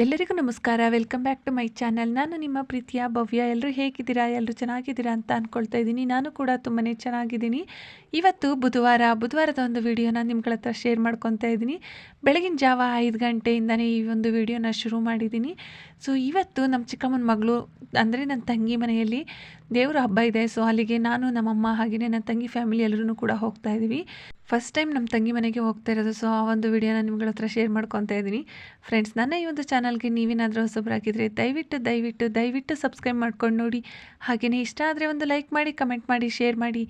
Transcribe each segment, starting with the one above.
ಎಲ್ಲರಿಗೂ ನಮಸ್ಕಾರ. Welcome back to my channel ನಾನು ನಿಮ್ಮ ಪ್ರೀತಿಯ, ಭವ್ಯ ಎಲ್ಲರೂ ಹೇಗಿದ್ದೀರಾ ಎಲ್ಲರೂ ಚೆನ್ನಾಗಿದ್ದೀರಾ ಅಂತ ಅಂದ್ಕೊಳ್ತಾ ಇದ್ದೀನಿ. ನಾನು ಕೂಡ ತುಂಬಾ ಚೆನ್ನಾಗಿದ್ದೀನಿ. ಇವತ್ತು ಬುಧವಾರ, ಬುಧವಾರದ ಒಂದು ವಿಡಿಯೋನ ನಿಮ್ಗಳ ಹತ್ರ ಶೇರ್ ಮಾಡ್ಕೊತಾ ಇದ್ದೀನಿ. ಬೆಳಗಿನ ಜಾವ ಐದು ಗಂಟೆಯಿಂದನೇ ಈ ಒಂದು ವಿಡಿಯೋನ ಶುರು ಮಾಡಿದ್ದೀನಿ. ಸೊ ಇವತ್ತು ನಮ್ಮ ಚಿಕ್ಕಮ್ಮನ ಮಗಳು, ಅಂದರೆ ನನ್ನ ತಂಗಿ ಮನೆಯಲ್ಲಿ ದೇವರ ಹಬ್ಬ ಇದೆ. ಸೊ ಅಲ್ಲಿಗೆ ನಾನು, ನಮ್ಮಮ್ಮ ಹಾಗೆಯೇ ನನ್ನ ತಂಗಿ ಫ್ಯಾಮಿಲಿ ಎಲ್ಲರೂ ಕೂಡ ಹೋಗ್ತಾ ಇದ್ದೀವಿ. ಫಸ್ಟ್ ಟೈಮ್ ನಮ್ಮ ತಂಗಿ ಮನೆಗೆ ಹೋಗ್ತಾ ಇರೋದು ಸೊ ಆ ಒಂದು ವಿಡಿಯೋನ ನಿಮ್ಗಳ ಹತ್ರ ಶೇರ್ ಮಾಡ್ಕೊತಾ ಇದ್ದೀನಿ. ಫ್ರೆಂಡ್ಸ್ ನನ್ನ ಈ ಒಂದು ಚಾನಲ್ಗೆ ನೀವೇನಾದರೂ ಹೊಸಬರಾಗಿದ್ದರೆ ದಯವಿಟ್ಟು ದಯವಿಟ್ಟು ದಯವಿಟ್ಟು ಸಬ್ಸ್ಕ್ರೈಬ್ ಮಾಡ್ಕೊಂಡು ನೋಡಿ. ಹಾಗೆಯೇ ಇಷ್ಟ ಆದರೆ ಒಂದು ಲೈಕ್ ಮಾಡಿ ಕಮೆಂಟ್ ಮಾಡಿ ಶೇರ್ ಮಾಡಿ.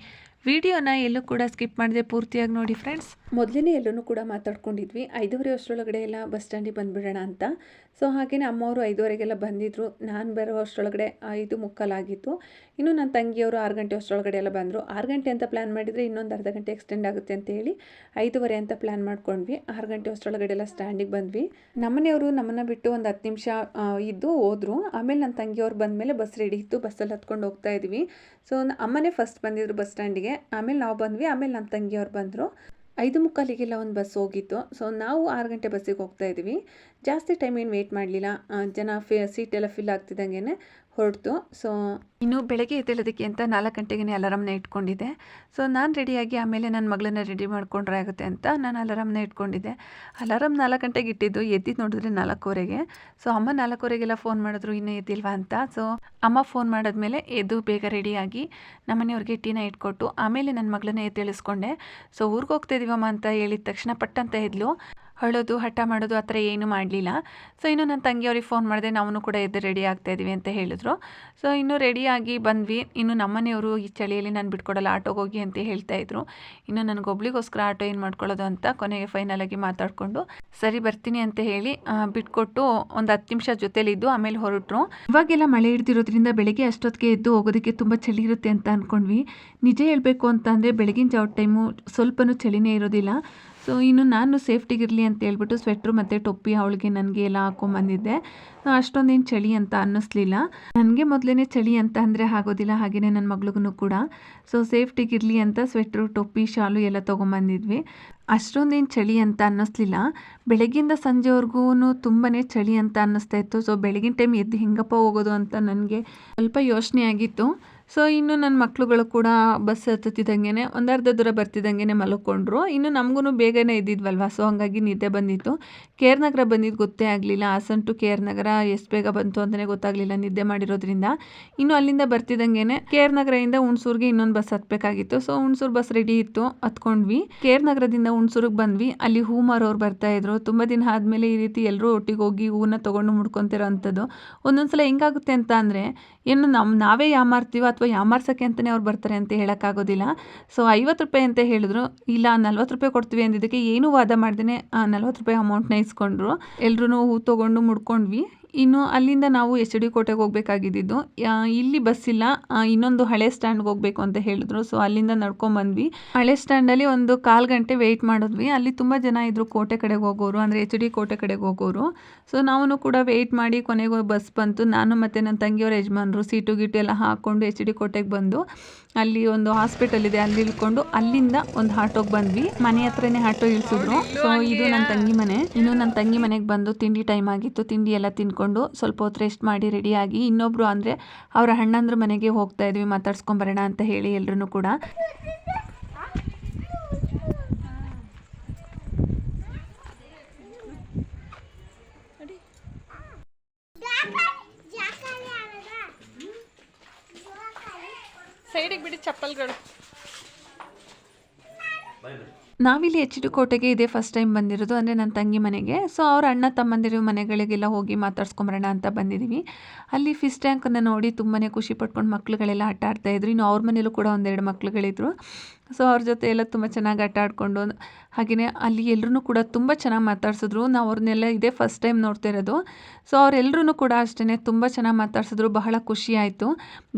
ವಿಡಿಯೋನ ಎಲ್ಲೂ ಕೂಡ ಸ್ಕಿಪ್ ಮಾಡದೆ ಪೂರ್ತಿಯಾಗಿ ನೋಡಿ ಫ್ರೆಂಡ್ಸ್. ಮೊದಲೇ ಎಲ್ಲೂ ಕೂಡ ಮಾತಾಡ್ಕೊಂಡಿದ್ವಿ. ಐದೂವರೆ ಅಷ್ಟರೊಳಗಡೆ ಎಲ್ಲ ಬಸ್ ಸ್ಟ್ಯಾಂಡಿಗೆ ಬಂದುಬಿಡೋಣ ಅಂತ. ಸೊ ಹಾಗೆಯೇ ಅಮ್ಮವರು ಐದುವರೆಗೆಲ್ಲ ಬಂದಿದ್ದರು ನಾನು ಬರೋ ಅಷ್ಟರೊಳಗಡೆ ಐದು ಮುಕ್ಕಾಲಾಗಿತ್ತು. ಇನ್ನು ನನ್ನ ತಂಗಿಯವರು ಆರು ಗಂಟೆ ಅಷ್ಟರೊಳಗಡೆ ಎಲ್ಲ ಬಂದರು. ಆರು ಗಂಟೆ ಅಂತ ಪ್ಲ್ಯಾನ್ ಮಾಡಿದರೆ ಇನ್ನೊಂದು ಅರ್ಧ ಗಂಟೆ ಎಕ್ಸ್ಟೆಂಡ್ ಆಗುತ್ತೆ ಅಂತ ಹೇಳಿ ಐದೂವರೆ ಅಂತ ಪ್ಲ್ಯಾನ್ ಮಾಡ್ಕೊಂಡ್ವಿ. ಆರು ಗಂಟೆ ಅಷ್ಟರೊಳಗಡೆ ಎಲ್ಲ ಸ್ಟ್ಯಾಂಡಿಗೆ ಬಂದ್ವಿ. ನಮ್ಮನೆಯವರು ನಮ್ಮನ್ನು ಬಿಟ್ಟು ಒಂದು ಹತ್ತು ನಿಮಿಷ ಇದ್ದು ಹೋದರು. ಆಮೇಲೆ ನನ್ನ ತಂಗಿಯವ್ರು ಬಂದಮೇಲೆ ಬಸ್ ರೆಡಿ ಇತ್ತು. ಬಸ್ಸಲ್ಲಿ ಹತ್ಕೊಂಡು ಹೋಗ್ತಾ ಇದ್ವಿ. ಸೊ ಅಮ್ಮನೇ ಫಸ್ಟ್ ಬಂದಿದ್ರು ಬಸ್ ಸ್ಟ್ಯಾಂಡಿಗೆ. ಆಮೇಲೆ ನಾವು ಬಂದ್ವಿ, ಆಮೇಲೆ ನಮ್ಮ ತಂಗಿಯವ್ರು ಬಂದರು. ಐದು ಮುಕ್ಕಾಲಿಗೆಲ್ಲ ಒಂದು ಬಸ್ ಹೋಗಿತ್ತು. ಸೊ ನಾವು ಆರು ಗಂಟೆ ಬಸ್ಸಿಗೆ ಹೋಗ್ತಾ ಇದ್ವಿ. ಜಾಸ್ತಿ ಟೈಮ್ ಏನು ವೇಟ್ ಮಾಡಲಿಲ್ಲ. ಜನ ಫಿ ಸೀಟೆಲ್ಲ ಫಿಲ್ ಆಗ್ತಿದ್ದಂಗೆ ಹೊರಡ್ತು ಸೊ ಇನ್ನು ಬೆಳಗ್ಗೆ ಎದ್ದೇಳೋದಕ್ಕೆ ಅಂತ ನಾಲ್ಕು ಗಂಟೆಗೆ ಅಲಾರಾಮ್ನ ಇಟ್ಕೊಂಡಿದ್ದೆ. ಸೊ, ನಾನು ರೆಡಿಯಾಗಿ ಆಮೇಲೆ ನನ್ನ ಮಗಳನ್ನ ರೆಡಿ ಮಾಡ್ಕೊಂಡ್ರೆ ಆಗುತ್ತೆ ಅಂತ ನಾನು ಅಲಾರಾಮ್ನ ಇಟ್ಕೊಂಡಿದ್ದೆ. ಅಲಾರಾಮ್ ನಾಲ್ಕು ಗಂಟೆಗೆ ಇಟ್ಟಿದ್ದು ಎದ್ದಿದ್ದು ನೋಡಿದ್ರೆ ನಾಲ್ಕೂವರೆಗೆ. ಸೊ, ಅಮ್ಮ ನಾಲ್ಕೂವರೆಗೆಲ್ಲ ಫೋನ್ ಮಾಡಿದ್ರು, ಇನ್ನೂ ಎದ್ದಿಲ್ವಾ ಅಂತ. ಸೊ, ಅಮ್ಮ ಫೋನ್ ಮಾಡಿದ್ಮೇಲೆ ಎದ್ದು ಬೇಗ ರೆಡಿಯಾಗಿ ನಮ್ಮನೆಯವ್ರಿಗೆ ಟೀನ ಇಟ್ಕೊಟ್ಟು ಆಮೇಲೆ ನನ್ನ ಮಗಳನ್ನ ಎದ್ದೇಳಿಸ್ಕೊಂಡೆ. ಸೊ, ಊರಿಗೆ ಹೋಗ್ತಾ ಇದೀವಮ್ಮ ಅಂತ ಹೇಳಿದ ತಕ್ಷಣ ಪಟ್ಟಂತ ಎದ್ಲು ಅಳೋದು, ಹಠ ಮಾಡೋದು ಆ ಥರ ಏನೂ ಮಾಡಲಿಲ್ಲ. ಸೊ, ಇನ್ನು ನನ್ನ ತಂಗಿಯವ್ರಿಗೆ ಫೋನ್ ಮಾಡಿದೆ ನಾವು ಕೂಡ ಎದ್ದು ರೆಡಿ ಆಗ್ತಾ ಇದ್ದೀವಿ ಅಂತ ಹೇಳಿದ್ರು. ಸೊ, ಇನ್ನು ರೆಡಿಯಾಗಿ ಬಂದ್ವಿ. ಇನ್ನು ನಮ್ಮನೆಯವರು ಈ ಚಳಿಯಲ್ಲಿ ನಾನು ಬಿಟ್ಕೊಡಲ್ಲ, ಆಟೋಗೆ ಹೋಗಿ ಅಂತ ಹೇಳ್ತಾ ಇದ್ರು. ಇನ್ನು ನನಗೊಬ್ಳಿಗೋಸ್ಕರ ಆಟೋ ಏನು ಮಾಡ್ಕೊಳ್ಳೋದು ಅಂತ ಕೊನೆಗೆ ಫೈನಲಾಗಿ ಮಾತಾಡಿಕೊಂಡು, ಸರಿ ಬರ್ತೀನಿ ಅಂತ ಹೇಳಿ ಬಿಟ್ಕೊಟ್ಟು ಒಂದು ಹತ್ತು ನಿಮಿಷ ಜೊತೆಲಿದ್ದು ಆಮೇಲೆ ಹೊರಟರು. ಇವಾಗೆಲ್ಲ ಮಳೆ ಹಿಡ್ದಿರೋದ್ರಿಂದ ಬೆಳಗ್ಗೆ ಅಷ್ಟೊತ್ತಿಗೆ ಎದ್ದು ಹೋಗೋದಕ್ಕೆ ತುಂಬ ಚಳಿ ಇರುತ್ತೆ ಅಂತ ಅಂದ್ಕೊಂಡ್ವಿ ನಿಜ ಹೇಳಬೇಕು ಅಂತಂದರೆ ಬೆಳಗಿನ ಜಾವ ಟೈಮು ಸ್ವಲ್ಪನೂ ಚಳಿನೇ ಇರೋದಿಲ್ಲ. ಸೊ ಇನ್ನು ನಾನು ಸೇಫ್ಟಿಗಿರಲಿ ಅಂತ ಹೇಳ್ಬಿಟ್ಟು ಸ್ವೆಟ್ರು ಮತ್ತು ಟೊಪ್ಪಿ ಅವಳಿಗೆ ನನಗೆ ಎಲ್ಲ ಹಾಕೊಂಬಂದಿದ್ದೆ. ಅಷ್ಟೊಂದೇನು ಚಳಿ ಅಂತ ಅನ್ನಿಸ್ಲಿಲ್ಲ. ನನಗೆ ಮೊದಲೇ ಚಳಿ ಅಂತ ಅಂದರೆ ಆಗೋದಿಲ್ಲ ಹಾಗೆಯೇ ನನ್ನ ಮಗಳಿಗೂ ಕೂಡ. ಸೊ ಸೇಫ್ಟಿಗಿರಲಿ ಅಂತ ಸ್ವೆಟ್ರು ಟೊಪ್ಪಿ, ಶಾಲು ಎಲ್ಲ ತೊಗೊಂಬಂದಿದ್ವಿ. ಅಷ್ಟೊಂದೇನು ಚಳಿ ಅಂತ ಅನ್ನಿಸ್ಲಿಲ್ಲ. ಬೆಳಗ್ಗಿಂದ ಸಂಜೆವರೆಗೂ ತುಂಬಾ ಚಳಿ ಅಂತ ಅನ್ನಿಸ್ತಾ ಇತ್ತು. ಸೊ ಬೆಳಗಿನ ಟೈಮ್ ಎದ್ದು ಹೆಂಗಪ್ಪ ಹೋಗೋದು ಅಂತ ನನಗೆ ಸ್ವಲ್ಪ ಯೋಚನೆ ಆಗಿತ್ತು. ಸೊ ಇನ್ನು ನನ್ನ ಮಕ್ಕಳುಗಳು ಕೂಡ ಬಸ್ ಹತ್ತುತ್ತಿದ್ದಂಗೆ ಒಂದು ಅರ್ಧ ದೂರ ಬರ್ತಿದ್ದಂಗೆ ಮಲ್ಕೊಂಡ್ರು. ಇನ್ನು ನಮಗೂ ಬೇಗನೆ ಇದ್ದಿದ್ವಲ್ವಾ? ಸೊ ಹಾಗಾಗಿ ನಿದ್ದೆ ಬಂದಿತ್ತು. ಕೇರ್ ನಗರ ಬಂದಿದ್ದು ಗೊತ್ತೇ ಆಗಲಿಲ್ಲ. ಹಾಸನ್ ಟು ಕೇರ್ ನಗರ ಎಷ್ಟು ಬೇಗ ಬಂತು ಅಂತಲೇ ಗೊತ್ತಾಗಲಿಲ್ಲ ನಿದ್ದೆ ಮಾಡಿರೋದ್ರಿಂದ. ಇನ್ನು ಅಲ್ಲಿಂದ ಬರ್ತಿದ್ದಂಗೆ ಕೇರ್ ನಗರದಿಂದ ಹುಣಸೂರಿಗೆ ಇನ್ನೊಂದು ಬಸ್ ಹತ್ತಬೇಕಾಗಿತ್ತು ಸೊ ಹುಣಸೂರು ಬಸ್ ರೆಡಿ ಇತ್ತು. ಹತ್ಕೊಂಡ್ವಿ. ಕೇರ್ ನಗರದಿಂದ ಹುಣಸೂರಿಗೆ ಬಂದ್ವಿ. ಅಲ್ಲಿ ಹೂ ಮಾರೋರು ಬರ್ತಾ ಇದ್ರು. ತುಂಬ ದಿನ ಆದಮೇಲೆ ಈ ರೀತಿ ಎಲ್ಲರೂ ಒಟ್ಟಿಗೆ ಹೋಗಿ ಹೂವನ್ನ ತೊಗೊಂಡು ಮುಡ್ಕೊತಿರೋ ಅಂಥದ್ದು. ಒಂದೊಂದ್ಸಲ ಹೆಂಗಾಗುತ್ತೆ ಅಂತ ಅಂದರೆ, ಏನು ನಮ್ಮ ನಾವೇ ಯಾಮಾರ್ತೀವೋ ಅಥವಾ ಯಾಮಾರ್ಸೋಕ್ಕೆ ಅಂತಲೇ ಅವ್ರು ಬರ್ತಾರೆ ಅಂತ ಹೇಳೋಕ್ಕಾಗೋದಿಲ್ಲ. ಸೊ ಐವತ್ತು ರೂಪಾಯಿ ಅಂತ ಹೇಳಿದ್ರು. ಇಲ್ಲ, ನಲ್ವತ್ತು ರೂಪಾಯಿ ಕೊಡ್ತೀವಿ ಅಂದಿದ್ದಕ್ಕೆ ಏನೂ ವಾದ ಮಾಡ್ದೇ ನಲ್ವತ್ತು ರೂಪಾಯಿ ಅಮೌಂಟ್ನ ಇಸ್ಕೊಂಡ್ರು. ಎಲ್ಲರೂ ಹೂ ತೊಗೊಂಡು ಮುಡ್ಕೊಂಡ್ವಿ. ಇನ್ನು ಅಲ್ಲಿಂದ ನಾವು ಎಚ್ ಡಿ ಕೋಟೆಗೆ ಹೋಗ್ಬೇಕಾಗಿದ್ದಿದ್ದು ಇಲ್ಲಿ ಬಸ್ ಇಲ್ಲ ಇನ್ನೊಂದು ಹಳೆ ಸ್ಟ್ಯಾಂಡ್ಗೆ ಹೋಗಬೇಕು ಅಂತ ಹೇಳಿದ್ರು. ಸೊ ಅಲ್ಲಿಂದ ನಡ್ಕೊಂಬಂದ್ವಿ ಹಳೆ ಸ್ಟ್ಯಾಂಡಲ್ಲಿ ಒಂದು ಕಾಲು ಗಂಟೆ ವೆಯ್ಟ್ ಮಾಡಿದ್ವಿ. ಅಲ್ಲಿ ತುಂಬ ಜನ ಇದ್ದರು ಕೋಟೆ ಕಡೆಗೆ ಹೋಗೋರು, ಅಂದರೆ ಎಚ್ ಡಿ ಕೋಟೆ ಕಡೆಗೆ ಹೋಗೋರು. ಸೊ ನಾವು ಕೂಡ ವೆಯ್ಟ್ ಮಾಡಿ ಕೊನೆಗೆ ಬಸ್ ಬಂತು. ನಾನು ಮತ್ತು ನನ್ನ ತಂಗಿಯವರ ಯಜಮಾನರು ಸೀಟು ಗೀಟು ಎಲ್ಲ ಹಾಕ್ಕೊಂಡು ಎಚ್ ಡಿ ಕೋಟೆಗೆ ಬಂದು, ಅಲ್ಲಿ ಒಂದು ಹಾಸ್ಪಿಟಲ್ ಇದೆ. ಅಲ್ಲಿ ಇಳ್ಕೊಂಡು ಅಲ್ಲಿಂದ ಒಂದು ಆಟೋಗೆ ಬಂದ್ವಿ. ಮನೆ ಹತ್ರನೇ ಆಟೋ ಇಳಿಸಿದ್ರು. ಸೊ ಇದು ನನ್ನ ತಂಗಿ ಮನೆ. ಇನ್ನು ನನ್ನ ತಂಗಿ ಮನೆಗೆ ಬಂದು ತಿಂಡಿ ಟೈಮ್ ಆಗಿತ್ತು. ತಿಂಡಿ ಎಲ್ಲ ತಿನ್ಕೊಂಡು ಸ್ವಲ್ಪ ಹೊತ್ತು ರೆಸ್ಟ್ ಮಾಡಿ ರೆಡಿಯಾಗಿ ಇನ್ನೊಬ್ರು ಅಂದರೆ ಅವರ ಅಣ್ಣಂದ್ರ ಮನೆಗೆ ಹೋಗ್ತಾ ಇದ್ವಿ ಮಾತಾಡ್ಸ್ಕೊಂಬರೋಣ ಅಂತ ಹೇಳಿ ಎಲ್ಲರೂ ಕೂಡ. ಸೈಡಿಗೆ ಬಿಡಿ ಚಪ್ಪಲ್ಗಳು. ನಾವಿಲ್ಲಿ ಎಚ್ ಡಿ ಕೋಟೆಗೆ ಇದೇ ಫಸ್ಟ್ ಟೈಮ್ ಬಂದಿರೋದು ಅಂದರೆ ನನ್ನ ತಂಗಿ ಮನೆಗೆ. ಸೊ ಅವ್ರ ಅಣ್ಣ ತಮ್ಮಂದಿರು ಮನೆಗಳಿಗೆಲ್ಲ ಹೋಗಿ ಮಾತಾಡ್ಸ್ಕೊಂಬರೋಣ ಅಂತ ಬಂದಿದ್ದೀವಿ ಅಲ್ಲಿ ಫಿಶ್ ಟ್ಯಾಂಕನ್ನು ನೋಡಿ ತುಂಬಾ ಖುಷಿ ಪಟ್ಕೊಂಡು ಮಕ್ಕಳುಗಳೆಲ್ಲ ಆಟ ಆಡ್ತಾಯಿದ್ರು ಇನ್ನು ಅವ್ರ ಮನೇಲೂ ಕೂಡ ಒಂದೆರಡು ಮಕ್ಳುಗಳಿದ್ರು. ಸೊ ಅವ್ರ ಜೊತೆ ಎಲ್ಲ ತುಂಬ ಚೆನ್ನಾಗಿ ಆಟ ಆಡಿಕೊಂಡು ಹಾಗೆಯೇ ಅಲ್ಲಿ ಎಲ್ಲರೂ ಕೂಡ ತುಂಬ ಚೆನ್ನಾಗಿ ಮಾತಾಡ್ಸಿದ್ರು. ನಾವು ಅವ್ರನ್ನೆಲ್ಲ ಇದೇ ಫಸ್ಟ್ ಟೈಮ್ ನೋಡ್ತಾ ಇರೋದು. ಸೊ ಅವರೆಲ್ಲರೂ ಕೂಡ ಅಷ್ಟೇ ತುಂಬ ಚೆನ್ನಾಗಿ ಮಾತಾಡ್ಸಿದ್ರು. ಬಹಳ ಖುಷಿ ಆಯಿತು.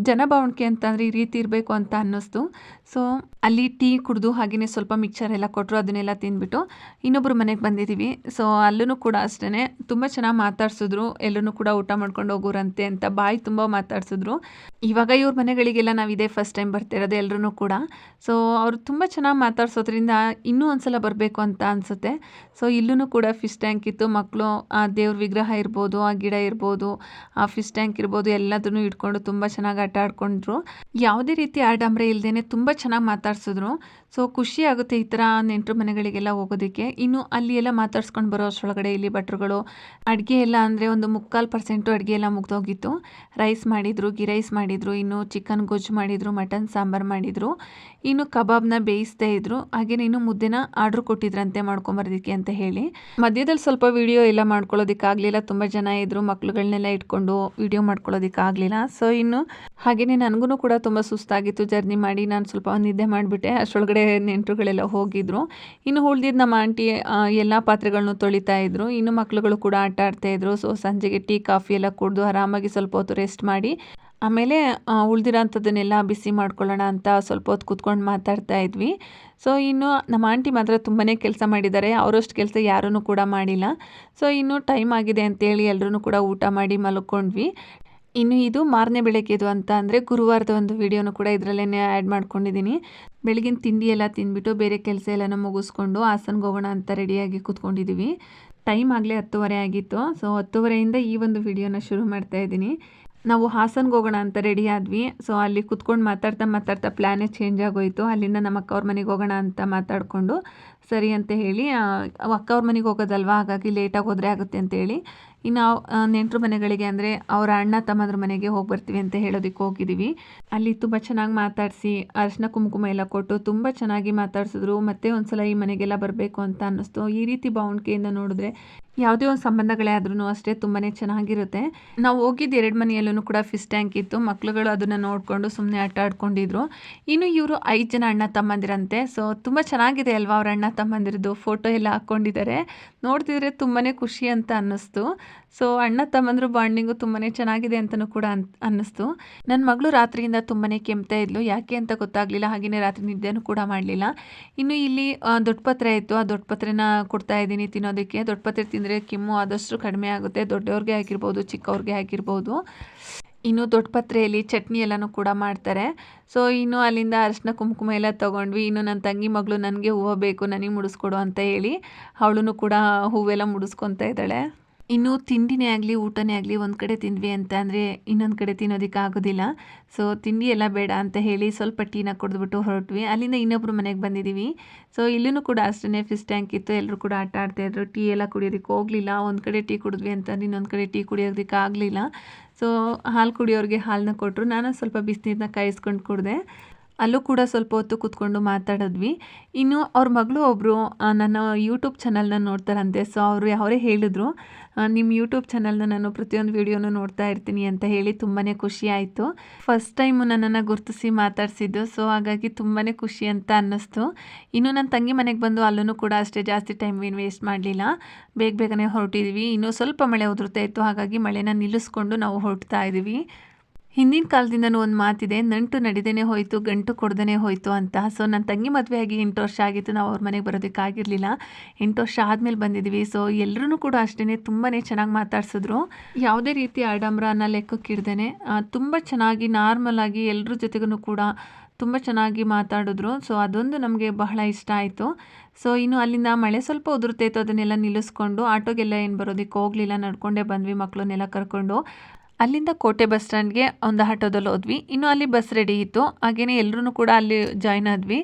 ಜನಭಾವಣಿಕೆ ಅಂತಂದರೆ ಈ ರೀತಿ ಇರಬೇಕು ಅಂತ ಅನ್ನಿಸ್ತು. ಸೊ ಅಲ್ಲಿ ಟೀ ಕುಡಿದು ಹಾಗೆಯೇ ಸ್ವಲ್ಪ ಮಿಕ್ಸರ್ ಎಲ್ಲ ಕೊಟ್ಟರು ಅದನ್ನೆಲ್ಲ ತಿಂದ್ಬಿಟ್ಟು ಇನ್ನೊಬ್ಬರು ಮನೆಗೆ ಬಂದಿದ್ದೀವಿ ಸೊ ಅಲ್ಲೂ ಕೂಡ ಅಷ್ಟೇ ತುಂಬ ಚೆನ್ನಾಗಿ ಮಾತಾಡ್ಸಿದ್ರು. ಎಲ್ಲರೂ ಕೂಡ ಊಟ ಮಾಡ್ಕೊಂಡು ಹೋಗೋರಂತೆ ಅಂತ ಬಾಯಿ ತುಂಬ ಮಾತಾಡ್ಸಿದ್ರು. ಇವಾಗ ಇವ್ರ ಮನೆಗಳಿಗೆಲ್ಲ ನಾವು ಇದೇ ಫಸ್ಟ್ ಟೈಮ್ ಬರ್ತಿರೋದು ಎಲ್ಲರೂ ಕೂಡ. ಸೊ ಅವರು ತುಂಬ ಚೆನ್ನಾಗಿ ಮಾತಾಡ್ಸೋದ್ರಿಂದ ಇನ್ನೂ ಒಂದ್ಸಲ ಬರಬೇಕು ಅಂತ ಅನಿಸುತ್ತೆ. ಸೊ ಇಲ್ಲೂ ಕೂಡ ಫಿಶ್ ಟ್ಯಾಂಕ್ ಇತ್ತು. ಮಕ್ಕಳು ಆ ದೇವ್ರ ವಿಗ್ರಹ ಇರ್ಬೋದು, ಆ ಗಿಡ ಇರ್ಬೋದು, ಆ ಫಿಶ್ ಟ್ಯಾಂಕ್ ಇರ್ಬೋದು, ಎಲ್ಲದನ್ನು ಇಟ್ಕೊಂಡು ತುಂಬ ಚೆನ್ನಾಗಿ ಆಟ ಆಡ್ಕೊಂಡ್ರು. ಯಾವುದೇ ರೀತಿ ಆಡಂಬರ ಇಲ್ಲದೇ ತುಂಬ ಚೆನ್ನಾಗಿ ಮಾತಾಡ್ಸಿದ್ರು. ಸೊ ಖುಷಿ ಆಗುತ್ತೆ ಈ ಥರ ನೆಂಟರು ಮನೆಗಳಿಗೆಲ್ಲ ಹೋಗೋದಕ್ಕೆ. ಇನ್ನು ಅಲ್ಲಿ ಎಲ್ಲ ಮಾತಾಡ್ಸ್ಕೊಂಡು ಬರೋ ಅಷ್ಟರೊಳಗಡೆ ಇಲ್ಲಿ ಭಟ್ರುಗಳು, ಅಡುಗೆ ಎಲ್ಲ ಅಂದರೆ ಒಂದು ಮುಕ್ಕಾಲು ಪರ್ಸೆಂಟು ಅಡುಗೆ ಎಲ್ಲ ಮುಗ್ದೋಗಿತ್ತು. ರೈಸ್ ಮಾಡಿದರು ಗಿ ರೈಸ್ ಮಾಡಿದರು, ಇನ್ನು ಚಿಕನ್ ಗೊಜ್ಜು ಮಾಡಿದರು ಮಟನ್ ಸಾಂಬಾರು ಮಾಡಿದರು. ಇನ್ನು ಕಬಾಬ್ನ ಬೇಯಿಸ್ತಾ ಇದ್ರು. ಹಾಗೆಯೇ ಇನ್ನು ಮುದ್ದೆನ ಆರ್ಡ್ರ್ ಕೊಟ್ಟಿದ್ರಂತೆ ಮಾಡ್ಕೊಂಬರೋದಕ್ಕೆ ಅಂತ ಹೇಳಿ. ಮಧ್ಯದಲ್ಲಿ ಸ್ವಲ್ಪ ವಿಡಿಯೋ ಎಲ್ಲ ಮಾಡ್ಕೊಳ್ಳೋದಕ್ಕಾಗಲಿಲ್ಲ. ತುಂಬ ಜನ ಇದ್ದರು ಮಕ್ಳುಗಳನ್ನೆಲ್ಲ ಇಟ್ಕೊಂಡು ವಿಡಿಯೋ ಮಾಡ್ಕೊಳ್ಳೋದಕ್ಕಾಗಲಿಲ್ಲ. ಸೊ ಇನ್ನು ಹಾಗೆಯೇ ನನಗೂ ಕೂಡ ತುಂಬ ಸುಸ್ತಾಗಿತ್ತು. ಜರ್ನಿ ಮಾಡಿ ನಾನು ಸ್ವಲ್ಪ ನಿದ್ದೆ ಮಾಡಿಬಿಟ್ಟೆ. ಅಷ್ಟರೊಳಗಡೆ ನೆಂಟರುಗಳೆಲ್ಲ ಹೋಗಿದ್ರು. ಇನ್ನು ಉಳ್ದಿದ್ದು ನಮ್ಮ ಆಂಟಿ ಎಲ್ಲ ಪಾತ್ರೆಗಳನ್ನು ತೊಳಿತಾ ಇದ್ರು. ಇನ್ನು ಮಕ್ಕಳುಗಳು ಕೂಡ ಆಟ ಆಡ್ತಾಯಿದ್ರು ಸೊ ಸಂಜೆಗೆ ಟೀ, ಕಾಫಿ ಎಲ್ಲ ಕುಡಿದು ಆರಾಮಾಗಿ ಸ್ವಲ್ಪ ಹೊತ್ತು ರೆಸ್ಟ್ ಮಾಡಿ, ಆಮೇಲೆ ಉಳ್ದಿರೋಂಥದ್ದನ್ನೆಲ್ಲ ಬಿಸಿ ಮಾಡ್ಕೊಳ್ಳೋಣ ಅಂತ ಸ್ವಲ್ಪ ಹೊತ್ತು ಕೂತ್ಕೊಂಡು ಮಾತಾಡ್ತಾ ಇದ್ವಿ. ಸೊ ಇನ್ನು ನಮ್ಮ ಆಂಟಿ ಮಾತ್ರ ತುಂಬಾ ಕೆಲಸ ಮಾಡಿದ್ದಾರೆ. ಅವರಷ್ಟು ಕೆಲಸ ಯಾರೂ ಕೂಡ ಮಾಡಿಲ್ಲ. ಸೊ ಇನ್ನು ಟೈಮ್ ಆಗಿದೆ ಅಂತೇಳಿ ಎಲ್ಲರೂ ಕೂಡ ಊಟ ಮಾಡಿ ಮಲ್ಕೊಂಡ್ವಿ. ಇನ್ನು ಇದು ಮಾರನೇ ಬೆಳಗ್ಗೆದು ಅಂತ ಅಂದರೆ ಗುರುವಾರದ ಒಂದು ವಿಡಿಯೋನು ಕೂಡ ಇದರಲ್ಲೇ ಆ್ಯಡ್ ಮಾಡ್ಕೊಂಡಿದ್ದೀನಿ. ಬೆಳಗಿನ ತಿಂಡಿ ಎಲ್ಲ ತಿಂದ್ಬಿಟ್ಟು ಬೇರೆ ಕೆಲಸ ಎಲ್ಲನೂ ಮುಗಿಸ್ಕೊಂಡು ಹಾಸನ್ಗೆ ಹೋಗೋಣ ಅಂತ ರೆಡಿಯಾಗಿ ಕೂತ್ಕೊಂಡಿದ್ದೀವಿ ಟೈಮ್ ಆಗಲೇ ಹತ್ತುವರೆ ಆಗಿತ್ತು. ಸೊ ಹತ್ತುವರೆಯಿಂದ ಈ ಒಂದು ವಿಡಿಯೋನ ಶುರು ಮಾಡ್ತಾ ಇದ್ದೀನಿ. ನಾವು ಹಾಸನ್ಗೆ ಹೋಗೋಣ ಅಂತ ರೆಡಿ ಆದ್ವಿ. ಸೊ ಅಲ್ಲಿ ಕುತ್ಕೊಂಡು ಮಾತಾಡ್ತಾ ಮಾತಾಡ್ತಾ ಪ್ಲ್ಯಾನೇ ಚೇಂಜ್ ಆಗೋಯಿತು. ಅಲ್ಲಿಂದ ನಮ್ಮ ಅಕ್ಕ ಅವ್ರ ಮನೆಗೆ ಹೋಗೋಣ ಅಂತ ಮಾತಾಡಿಕೊಂಡು ಸರಿ ಅಂತ ಹೇಳಿ ಅಕ್ಕ ಅವ್ರ ಮನೆಗೆ ಹೋಗೋದಲ್ವಾ? ಹಾಗಾಗಿ ಲೇಟಾಗಿ ಹೋದರೆ ಆಗುತ್ತೆ ಅಂತೇಳಿ ಇನ್ನು ನೆಂಟರು ಮನೆಗಳಿಗೆ ಅಂದರೆ ಅವರ ಅಣ್ಣ ತಮ್ಮದ್ರ ಮನೆಗೆ ಹೋಗಿ ಬರ್ತೀವಿ ಅಂತ ಹೇಳೋದಕ್ಕೆ ಹೋಗಿದ್ದೀವಿ ಅಲ್ಲಿ ತುಂಬ ಚೆನ್ನಾಗಿ ಮಾತಾಡಿಸಿ, ಅರಿಶಿನ ಕುಂಕುಮ ಎಲ್ಲ ಕೊಟ್ಟು ತುಂಬ ಚೆನ್ನಾಗಿ ಮಾತಾಡ್ಸಿದ್ರು. ಮತ್ತೆ ಒಂದ್ಸಲ ಈ ಮನೆಗೆಲ್ಲ ಬರಬೇಕು ಅಂತ ಅನ್ನಿಸ್ತು. ಈ ರೀತಿ ಬಾವುಣಿಕೆಯಿಂದ ನೋಡಿದ್ರೆ ಯಾವುದೇ ಒಂದು ಸಂಬಂಧಗಳೇ ಆದ್ರೂ ಅಷ್ಟೇ ತುಂಬಾ ಚೆನ್ನಾಗಿರುತ್ತೆ. ನಾವು ಹೋಗಿದ್ದು ಎರಡು ಮನೆಯಲ್ಲೂ ಕೂಡ ಫಿಶ್ ಟ್ಯಾಂಕ್ ಇತ್ತು. ಮಕ್ಕಳುಗಳು ಅದನ್ನು ನೋಡಿಕೊಂಡು ಸುಮ್ಮನೆ ಆಟ ಆಡ್ಕೊಂಡಿದ್ರು. ಇನ್ನು ಇವರು ಐದು ಜನ ಅಣ್ಣ ತಮ್ಮಂದಿರಂತೆ. ಸೊ ತುಂಬ ಚೆನ್ನಾಗಿದೆ ಅಲ್ವಾ ಅವ್ರ ಅಣ್ಣ ತಮ್ಮಂದಿರದು ಫೋಟೋ ಎಲ್ಲ ಹಾಕ್ಕೊಂಡಿದ್ದಾರೆ ನೋಡ್ತಿದ್ರೆ ತುಂಬಾ ಖುಷಿ ಅಂತ ಅನ್ನಿಸ್ತು. ಸೊ ಅಣ್ಣ ತಮ್ಮಂದ್ರ ಬಾಂಡಿಂಗು ತುಂಬಾ ಚೆನ್ನಾಗಿದೆ ಅಂತಲೂ ಕೂಡ ಅನ್, ಅನ್ನಿಸ್ತು. ನನ್ನ ಮಗಳು ರಾತ್ರಿಯಿಂದ ತುಂಬಾ ಕೆಮ್ತಾ ಇದ್ಲು. ಯಾಕೆ ಅಂತ ಗೊತ್ತಾಗಲಿಲ್ಲ. ಹಾಗೆಯೇ ರಾತ್ರಿ ನಿದ್ದೆನೂ ಕೂಡ ಮಾಡಲಿಲ್ಲ. ಇನ್ನು ಇಲ್ಲಿ ದೊಡ್ಡಪತ್ರೆ ಇತ್ತು. ಆ ದೊಡ್ಡಪತ್ರೆನ ಕೊಡ್ತಾ ಇದ್ದೀನಿ ತಿನ್ನೋದಕ್ಕೆ. ದೊಡ್ಡಪತ್ರೆ ತಿಂದರೆ ಕೆಮ್ಮು ಆದಷ್ಟು ಕಡಿಮೆ ಆಗುತ್ತೆ. ದೊಡ್ಡವ್ರಿಗೆ ಆಗಿರ್ಬೋದು, ಚಿಕ್ಕವ್ರಿಗೆ ಆಗಿರ್ಬೋದು. ಇನ್ನು ದೊಡ್ಡಪತ್ರೆಯಲ್ಲಿ ಚಟ್ನಿ ಎಲ್ಲನೂ ಕೂಡ ಮಾಡ್ತಾರೆ. ಸೊ ಇನ್ನು ಅಲ್ಲಿಂದ ಅರಿಶಿನ ಕುಂಕುಮ ಎಲ್ಲ ತೊಗೊಂಡ್ವಿ. ಇನ್ನು ನನ್ನ ತಂಗಿ ಮಗಳು ನನಗೆ ಹೂವು ಬೇಕು. ನನಗೆ ಮುಡಿಸ್ಕೊಡು ಅಂತ ಹೇಳಿ ಅವಳೂ ಕೂಡ ಹೂವೆಲ್ಲ ಮುಡಿಸ್ಕೊತಾ ಇದ್ದಾಳೆ. ಇನ್ನು ತಿಂಡಿನೇ ಆಗಲಿ, ಊಟನೇ ಆಗಲಿ ಒಂದು ಕಡೆ ತಿಂದ್ವಿ ಅಂತ ಅಂದರೆ ಇನ್ನೊಂದು ಕಡೆ ತಿನ್ನೋದಕ್ಕೆ ಆಗೋದಿಲ್ಲ. ಸೊ ತಿಂಡಿ ಎಲ್ಲ ಬೇಡ ಅಂತ ಹೇಳಿ ಸ್ವಲ್ಪ ಟೀನ ಕುಡಿದ್ಬಿಟ್ಟು ಹೊರಟ್ವಿ. ಅಲ್ಲಿಂದ ಇನ್ನೊಬ್ಬರು ಮನೆಗೆ ಬಂದಿದ್ದೀವಿ ಸೊ ಇಲ್ಲೂ ಕೂಡ ಅಷ್ಟೇ ಫಿಶ್ ಟ್ಯಾಂಕ್ ಇತ್ತು. ಎಲ್ಲರೂ ಕೂಡ ಆಟ ಆಡ್ತಾಯಿದ್ರು ಟೀ ಎಲ್ಲ ಕುಡಿಯೋದಕ್ಕೆ ಹೋಗಲಿಲ್ಲ. ಒಂದು ಕಡೆ ಟೀ ಕುಡಿದ್ವಿ ಅಂತಂದ್ರೆ ಇನ್ನೊಂದು ಕಡೆ ಟೀ ಕುಡಿಯೋದಕ್ಕೆ ಆಗಲಿಲ್ಲ. ಸೊ ಹಾಲು ಕುಡಿಯೋರಿಗೆ ಹಾಲನ್ನ ಕೊಟ್ಟರು ನಾನು ಸ್ವಲ್ಪ ಬಿಸಿನೀರನ್ನ ಕಾಯಿಸ್ಕೊಂಡು ಕುಡಿದೆ. ಅಲ್ಲೂ ಕೂಡ ಸ್ವಲ್ಪ ಹೊತ್ತು ಕೂತ್ಕೊಂಡು ಮಾತಾಡಿದ್ವಿ. ಇನ್ನು ಅವ್ರ ಮಗಳು ಒಬ್ಬರು ನನ್ನ ಯೂಟ್ಯೂಬ್ ಚಾನಲ್ನ ನೋಡ್ತಾರಂತೆ. ಸೊ ಅವರು ಅವರೇ ಹೇಳಿದ್ರು ನಿಮ್ಮ ಯೂಟ್ಯೂಬ್ ಚಾನಲ್ನ ನಾನು ಪ್ರತಿಯೊಂದು ವೀಡಿಯೋನು ನೋಡ್ತಾ ಇರ್ತೀನಿ ಅಂತ ಹೇಳಿ ತುಂಬಾ ಖುಷಿ ಆಯಿತು. ಫಸ್ಟ್ ಟೈಮು ನನ್ನನ್ನು ಗುರುತಿಸಿ ಮಾತಾಡಿಸಿದ್ದು ಸೊ ಹಾಗಾಗಿ ತುಂಬಾ ಖುಷಿ ಅಂತ ಅನ್ನಿಸ್ತು. ಇನ್ನು ನನ್ನ ತಂಗಿ ಮನೆಗೆ ಬಂದು ಅಲ್ಲೂ ಕೂಡ ಅಷ್ಟೇ ಜಾಸ್ತಿ ಟೈಮ್ ಏನು ವೇಸ್ಟ್ ಮಾಡಲಿಲ್ಲ. ಬೇಗ ಬೇಗನೆ ಹೊರಟಿದ್ವಿ. ಇನ್ನೂ ಸ್ವಲ್ಪ ಮಳೆ ಉದುರ್ತಾ ಇತ್ತು, ಹಾಗಾಗಿ ಮಳೆನ ನಿಲ್ಲಿಸ್ಕೊಂಡು ನಾವು ಹೊರಡ್ತಾ ಇದ್ದೀವಿ ಹಿಂದಿನ ಕಾಲದಿಂದನೂ ಒಂದು ಮಾತಿದೆ, ನಂಟು ನಡಿದೇನೆ ಹೋಯಿತು, ಗಂಟು ಕೊಡ್ದೇ ಹೋಯಿತು ಅಂತ. ಸೊ ನನ್ನ ತಂಗಿ ಮದುವೆಯಾಗಿ ಎಂಟು ವರ್ಷ ಆಗಿತ್ತು. ನಾವು ಅವ್ರ ಮನೆಗೆ ಬರೋದಕ್ಕಾಗಿರಲಿಲ್ಲ ಎಂಟು ವರ್ಷ ಆದಮೇಲೆ ಬಂದಿದ್ವಿ. ಸೊ ಎಲ್ಲರೂ ಕೂಡ ಅಷ್ಟೇ ತುಂಬಾ ಚೆನ್ನಾಗಿ ಮಾತಾಡ್ಸಿದ್ರು. ಯಾವುದೇ ರೀತಿ ಆಡಂಬರನ ಲೆಕ್ಕಕ್ಕಿಡ್ದೇ ತುಂಬ ಚೆನ್ನಾಗಿ ನಾರ್ಮಲಾಗಿ ಎಲ್ಲರ ಜೊತೆಗೂ ಕೂಡ ತುಂಬ ಚೆನ್ನಾಗಿ ಮಾತಾಡಿದ್ರು. ಸೊ ಅದೊಂದು ನಮಗೆ ಬಹಳ ಇಷ್ಟ ಆಯಿತು. ಸೊ ಇನ್ನು ಅಲ್ಲಿಂದ ಮಳೆ ಸ್ವಲ್ಪ ಉದುರ್ತೈತು. ಅದನ್ನೆಲ್ಲ ನಿಲ್ಲಿಸ್ಕೊಂಡು, ಆಟೋಗೆಲ್ಲ ಏನು ಬರೋದಕ್ಕೆ ಹೋಗಲಿಲ್ಲ. ನಡ್ಕೊಂಡೇ ಬಂದ್ವಿ ಮಕ್ಕಳನ್ನೆಲ್ಲ ಕರ್ಕೊಂಡು. ಅಲ್ಲಿಂದ ಕೋಟೆ ಬಸ್ ಸ್ಟ್ಯಾಂಡ್ಗೆ ಒಂದು ಆಟೋದಲ್ಲಿ ಹೋದ್ವಿ. ಇನ್ನು ಅಲ್ಲಿ ಬಸ್ ರೆಡಿ ಇತ್ತು. ಹಾಗೆಯೇ ಎಲ್ಲರೂ ಕೂಡ ಅಲ್ಲಿ ಜಾಯ್ನ್ ಆದ್ವಿ.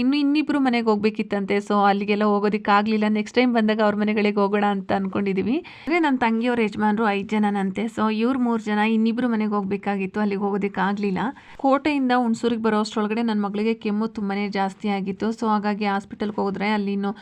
ಇನ್ನು ಇನ್ನಿಬ್ಬರು ಮನೆಗೆ ಹೋಗ್ಬೇಕಿತ್ತಂತೆ. ಸೊ ಅಲ್ಲಿಗೆಲ್ಲ ಹೋಗೋದಕ್ಕೆ ಆಗಲಿಲ್ಲ. ನೆಕ್ಸ್ಟ್ ಟೈಮ್ ಬಂದಾಗ ಅವ್ರ ಮನೆಗಳಿಗೆ ಹೋಗೋಣ ಅಂತ ಅಂದ್ಕೊಂಡಿದ್ದೀವಿ ಅಂದರೆ ನನ್ನ ತಂಗಿಯವ್ರ ಯಜಮಾನರು ಐದು ಜನನಂತೆ. ಸೊ ಇವ್ರು ಮೂರು ಜನ ಇನ್ನಿಬ್ಬರು ಮನೆಗೆ ಹೋಗಬೇಕಾಗಿತ್ತು. ಅಲ್ಲಿಗೆ ಹೋಗೋದಕ್ಕಾಗಲಿಲ್ಲ ಕೋಟೆಯಿಂದ ಹುಣಸೂರಿಗೆ ಬರೋ ಅಷ್ಟರೊಳಗಡೆ ನನ್ನ ಮಗಳಿಗೆ ಕೆಮ್ಮು ತುಂಬಾ ಜಾಸ್ತಿ ಆಗಿತ್ತು. ಸೊ ಹಾಗಾಗಿ ಹಾಸ್ಪಿಟಲ್ಗೆ ಹೋದ್ರೆ ಅಲ್ಲಿ ಇನ್ನು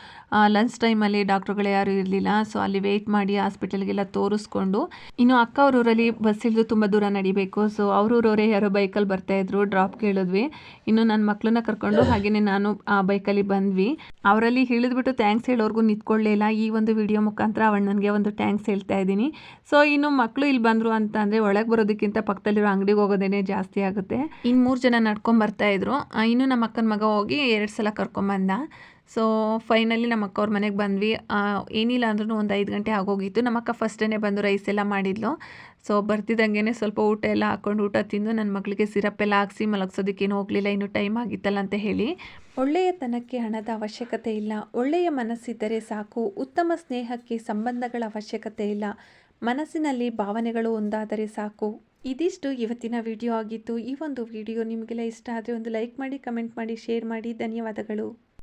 ಲಂಚ್ ಟೈಮಲ್ಲಿ ಡಾಕ್ಟ್ರುಗಳು ಯಾರು ಇರಲಿಲ್ಲ. ಸೊ ಅಲ್ಲಿ ವೆಯ್ಟ್ ಮಾಡಿ ಹಾಸ್ಪಿಟಲ್ಗೆಲ್ಲ ತೋರಿಸ್ಕೊಂಡು, ಇನ್ನು ಅಕ್ಕ ಊರಲ್ಲಿ ಬಸ್ ಇಳಿದು ತುಂಬ ದೂರ ನಡಿಬೇಕು. ಸೊ ಅವ್ರೂರವರೇ ಯಾರೋ ಬೈಕಲ್ಲಿ ಬರ್ತಾಯಿದ್ರು ಡ್ರಾಪ್ ಕೇಳಿದ್ವಿ. ಇನ್ನು ನನ್ನ ಮಕ್ಕಳನ್ನ ಕರ್ಕೊಂಡು ಹಾಗೆಯೇ ನಾನು ಆ ಬೈಕಲ್ಲಿ ಬಂದ್ವಿ. ಅವರಲ್ಲಿ ಹೇಳಿದ್ಬಿಟ್ಟು ಥ್ಯಾಂಕ್ಸ್ ಹೇಳೋರ್ಗೂ ನಿಂತ್ಕೊಳ್ಳಿಲ್ಲ ಈ ಒಂದು ವಿಡಿಯೋ ಮುಖಾಂತರ ಅಣ್ಣನಿಗೆ ಒಂದು ಥ್ಯಾಂಕ್ಸ್ ಹೇಳ್ತಾ ಇದ್ದೀನಿ. ಸೊ ಇನ್ನು ಮಕ್ಕಳು ಇಲ್ಲಿ ಬಂದರು ಅಂತ ಅಂದರೆ ಒಳಗೆ ಬರೋದಕ್ಕಿಂತ ಪಕ್ಕದಲ್ಲಿರೋ ಅಂಗಡಿಗೆ ಹೋಗೋದೇನೆ ಜಾಸ್ತಿ ಆಗುತ್ತೆ. ಇನ್ನು ಮೂರು ಜನ ನಡ್ಕೊಂಡು ಬರ್ತಾ ಇದ್ರು. ಇನ್ನು ನಮ್ಮ ಅಕ್ಕನ ಮಗ ಹೋಗಿ ಎರಡು ಸಲ ಕರ್ಕೊಂಬಂದ ಸೊ ಫೈನಲಿ ನಮ್ಮ ಅಕ್ಕ ಅವ್ರ ಮನೆಗೆ ಬಂದ್ವಿ. ಏನಿಲ್ಲ ಅಂದ್ರೂ ಒಂದು ಐದು ಗಂಟೆ ಆಗೋಗಿತ್ತು. ನಮ್ಮ ಅಕ್ಕ ಫಸ್ಟ್ ಬಂದು ರೈಸ್ ಎಲ್ಲ ಮಾಡಿದ್ಲು. ಸೊ ಬರ್ತಿದ್ದಂಗೆ ಸ್ವಲ್ಪ ಊಟ ಎಲ್ಲ ಹಾಕ್ಕೊಂಡು ಊಟ ತಿಂದು ನನ್ನ ಮಗಳಿಗೆ ಸಿರಪ್ ಎಲ್ಲ ಹಾಕ್ಸಿ ಮಲಗ್ಸೋದಕ್ಕೇನು ಹೋಗಲಿಲ್ಲ, ಇನ್ನೂ ಟೈಮ್ ಆಗಿತ್ತಲ್ಲ ಅಂತ ಹೇಳಿ. ಒಳ್ಳೆಯತನಕ್ಕೆ ಹಣದ ಅವಶ್ಯಕತೆ ಇಲ್ಲ. ಒಳ್ಳೆಯ ಮನಸ್ಸಿದ್ದರೆ ಸಾಕು. ಉತ್ತಮ ಸ್ನೇಹಕ್ಕೆ ಸಂಬಂಧಗಳ ಅವಶ್ಯಕತೆ ಇಲ್ಲ. ಮನಸ್ಸಿನಲ್ಲಿ ಭಾವನೆಗಳು ಒಂದಾದರೆ ಸಾಕು. ಇದಿಷ್ಟು ಇವತ್ತಿನ ವಿಡಿಯೋ ಆಗಿತ್ತು. ಈ ಒಂದು ವಿಡಿಯೋ ನಿಮಗೆಲ್ಲ ಇಷ್ಟ ಆದರೆ ಒಂದು ಲೈಕ್ ಮಾಡಿ ಕಮೆಂಟ್ ಮಾಡಿ ಶೇರ್ ಮಾಡಿ. ಧನ್ಯವಾದಗಳು.